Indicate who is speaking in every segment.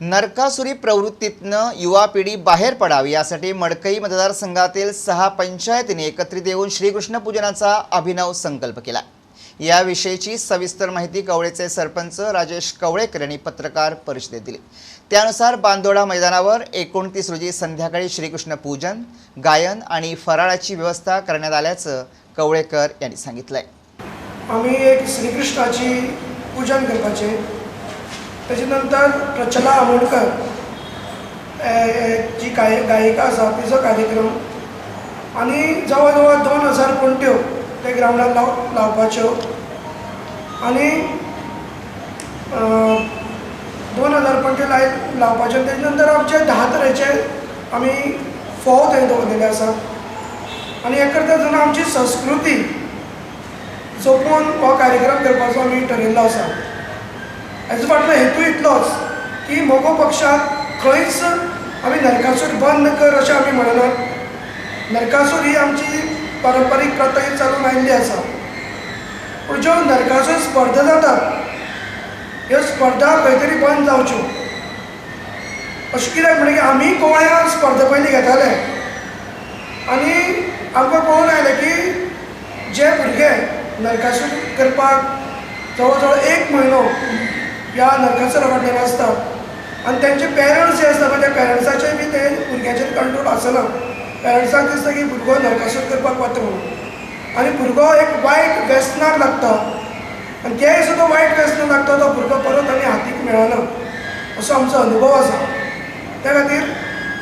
Speaker 1: नरकासुरी प्रवृत्तीतनं युवा पिढी बाहेर पडावी यासाठी मडकई मतदारसंघातील सहा पंचायतींनी एकत्रित येऊन श्रीकृष्ण पूजनाचा अभिनव संकल्प केला. याविषयीची सविस्तर माहिती कवळेचे सरपंच राजेश कवळेकर यांनी पत्रकार परिषदेत दिली. त्यानुसार बांदोडा मैदानावर एकोणतीस रोजी संध्याकाळी श्रीकृष्ण पूजन गायन आणि फराळाची व्यवस्था करण्यात आल्याचं कवळेकर यांनी सांगितलंय.
Speaker 2: आम्ही एक श्रीकृष्णाची पूजन करपाचें त्याच्यानंतर नंतर प्रचला आमोणकर जी गाय गायिका आसा तिचो कार्यक्रम. आनी जवळ जवळ दोन हजार पणट्यो ते ग्रावंडार लाव लावपाच्यो आनी दोन हजार पणट्यो लाय लावपाच्यो तेजे नंतर आमचे धा तरेचे आमी फोव थंय दवरलेले आसा आनी हे करता तेन्ना आमची संस्कृती जपून हो कार्यक्रम करपाचो आमी ठरयल्लो आसा हेजो फाटलो हेतू इतलोच की मोगो पक्षाक खंयच आमी नरकासूर बंद कर अशें आमी म्हणनात नरकासूर ही आमची पारंपारीक प्रथा ही चालून आयिल्ली आसा पूण ज्यो नरकासूर स्पर्धा जातात ह्यो स्पर्धा खंय तरी बंद जावच्यो अशें कित्याक म्हणलें की आमी गोंयांत स्पर्धा पयलीं घेताले आनी आमकां कळून आयलें की जे भुरगे नरकासूर करपाक जवळ जवळ एक म्हयनो ह्या नरकासुरा फाटल्यान आसता आनी तेंचे पेरंट्स जे आसता पळय त्या पेरंट्साचेय बी ते भुरग्याचेर कंट्रोल आसना पेरंट्साक दिसता की भुरगो नरकासूर करपाक वता म्हणून. आनी भुरगो एक वायट व्यसनाक लागता. आनी तेंय सुद्दां वायट व्यसनाक लागता तो भुरगो परत आनी हातीक मेळना असो आमचो अनुभव आसा त्या खातीर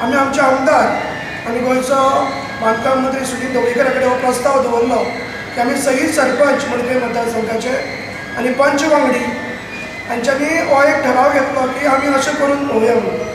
Speaker 2: आमी आमचे आमदार आनी गोंयचो बांदकाम मंत्री सुनील ढवळीकरा कडेन हो प्रस्ताव दवरलो की आमी सगळी सरपंच मडकय मतदारसंघाचे आनी पंच वांगडी हांच्यांनी हो एक ठराव घेतलो की आमी अशें करून पळोवया म्हणून.